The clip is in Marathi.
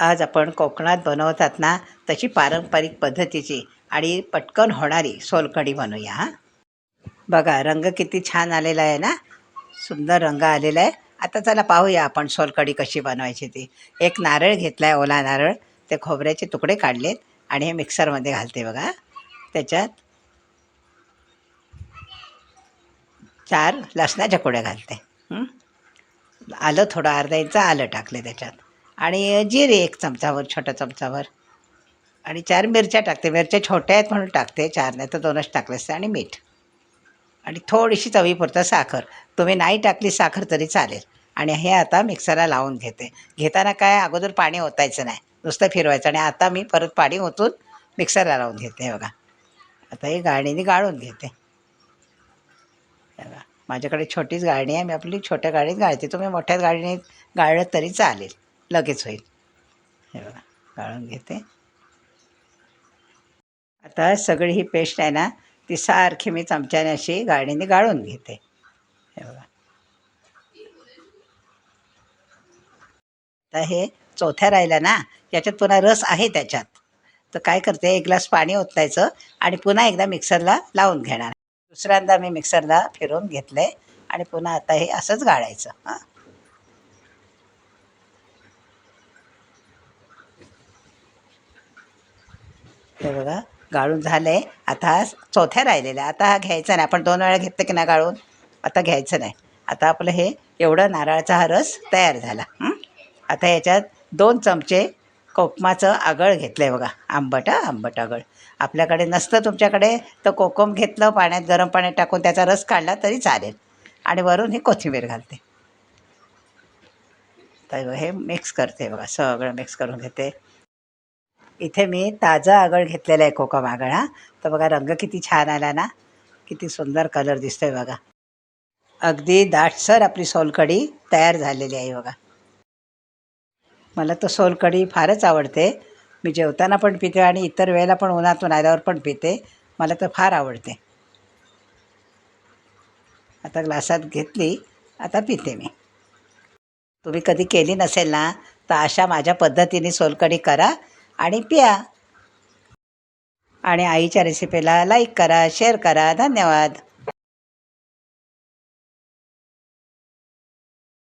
आज आपण कोकणात बनवतात ना तशी पारंपरिक पद्धतीची आणि पटकन होणारी सोलकढी बनवूया हां. बघा रंग किती छान आलेला आहे ना. सुंदर रंग आलेला आहे. आता चला पाहूया आपण सोलकढी कशी बनवायची ती. एक नारळ घेतला आहे ओला नारळ. ते खोबऱ्याचे तुकडे काढलेत आणि हे मिक्सरमध्ये घालते बघा. त्याच्यात चार लसणाच्या कुड्या घालते. आलं थोडं अर्धा इंच आलं टाकले त्याच्यात. आणि जिरे एक चमचावर छोट्या चमचावर. आणि चार मिरच्या टाकते. मिरच्या छोट्या आहेत म्हणून टाकते. चार नाही तर दोनच टाकले असते आणि मीठ. आणि थोडीशी चवीपुरतं साखर. तुम्ही नाही टाकली साखर तरी चालेल. आणि हे आता मिक्सरला लावून घेते. घेताना काय अगोदर पाणी ओतायचं नाही. नुसतं फिरवायचं. आणि आता मी परत पाणी ओतून मिक्सरला लावून घेते. बघा. आता ही गाळणीने गाळून घेते. बघा. माझ्याकडे छोटीच गाळणी आहे. मी आपली छोट्या गाडीत गाळते. तुम्ही मोठ्या गाडीने गाळलं तरी चालेल. लगेच होईल. हे बघा गाळून घेते. आता सगळी ही पेस्ट आहे ना ती सारखी मी चमच्याने अशी गाळणीने गाळून घेते. हे बघा. आता हे चौथ्या राहिला ना याच्यात पुन्हा रस आहे त्याच्यात. तर काय करते एक ग्लास पाणी ओतायचं आणि पुन्हा एकदा मिक्सरला लावून घेणार. दुसऱ्यांदा मी मिक्सरला फिरवून घेतलं आहे आणि पुन्हा आता हे असंच गाळायचं हां. हे बघा गाळून झालं आहे आता चौथ्या राहिलेला आता हा घ्यायचा नाही. आपण दोन वेळा घेतलं की ना गाळून? आता घ्यायचं नाही. आता आपलं हे एवढं नारळाचा हा रस तयार झाला. आता याच्यात दोन चमचे कोकमाचं आगळ घेतलं आहे बघा. आंबट आंबट आगळ. आपल्याकडे नसतं तुमच्याकडे. तर कोकम घेतलं पाण्यात गरम पाण्यात टाकून त्याचा रस काढला तरी चालेल. आणि वरून ही कोथिंबीर घालते. तर हे मिक्स करते बघा. सगळं मिक्स करून घेते. इथे मी ताजा आगळ घेतलेला आहे कोकम आगळ हा. तर बघा रंग किती छान आला ना. किती सुंदर कलर दिसतोय बघा. अगदी दाटसर आपली सोलकढी तयार झालेली आहे बघा. मला तर सोलकढी फारच आवडते. मी जेवताना पण पिते आणि इतर वेळेला पण उन्हातून आल्यावर पण पिते. मला तर फार आवडते. आता ग्लासात घेतली आता पिते मी. तुम्ही कधी केली नसेल ना तर अशा माझ्या पद्धतीने सोलकढी करा. आणि प्या. आणि आईच्या रेसिपीला लाईक करा शेअर करा. धन्यवाद.